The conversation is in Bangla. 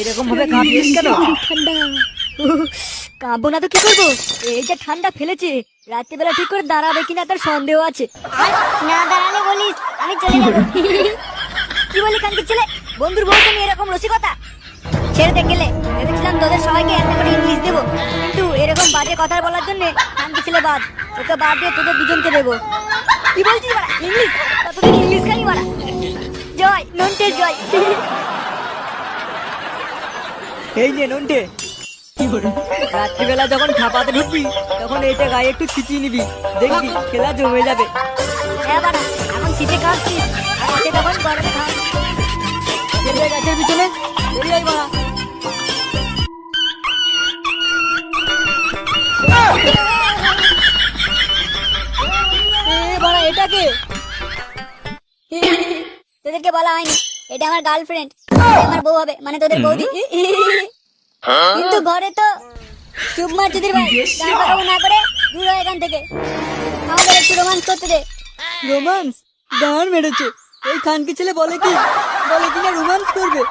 এরকম না তো কি করব এই যে ঠান্ডা ফেলেছে রাত্রিবেলা ঠিক করে দাঁড়াবে কিনা তার সন্দেহ আছে না দাঁড়ালে বলিস আমি চলে যাব কি বলি কানকি ছেলে বন্ধুর বউ এরকম রসিকতা ছেড়ে গেলে ভেবেছিলাম তোদের সবাইকে একটা করে ইংলিশ দেবো কিন্তু এরকম বাজে কথা বলার জন্য কানকি ছেলে বাদ তোকে বাদ দিয়ে তোদের দুজনকে দেবো কি বলছিস? ইংলিশ তা ইংলিশ খালি বাড়া জয় নন্টের জয়। এই নে নন্টে। রাত্রিবেলা যখন খাপাতে ঢুকবি তখন এইটা গায়ে একটু ছিটিয়ে নিবি। দেখবি খেলা জমে যাবে। হ্যাঁ বাড়া এখন শীতে কাঁপছিস তখন গরমে খাওয়া গাছের পিছনে বেরিয়ে বাড়া। এটাকে তোদেরকে বলা হয়নি। এটা আমার গার্লফ্রেন্ড আমার বউ হবে। মানে তোদের বৌদি। কিন্তু ঘরে তো চুপ মার চুদির ভাই। গান না করে দূর হয় এখান থেকে। আমাদের একটু রোমান্স করতে দে। রোমান্স গান মেরেছে। এই খানকি ছেলে বলে কি? বলে কিনা রোমান্স করবে?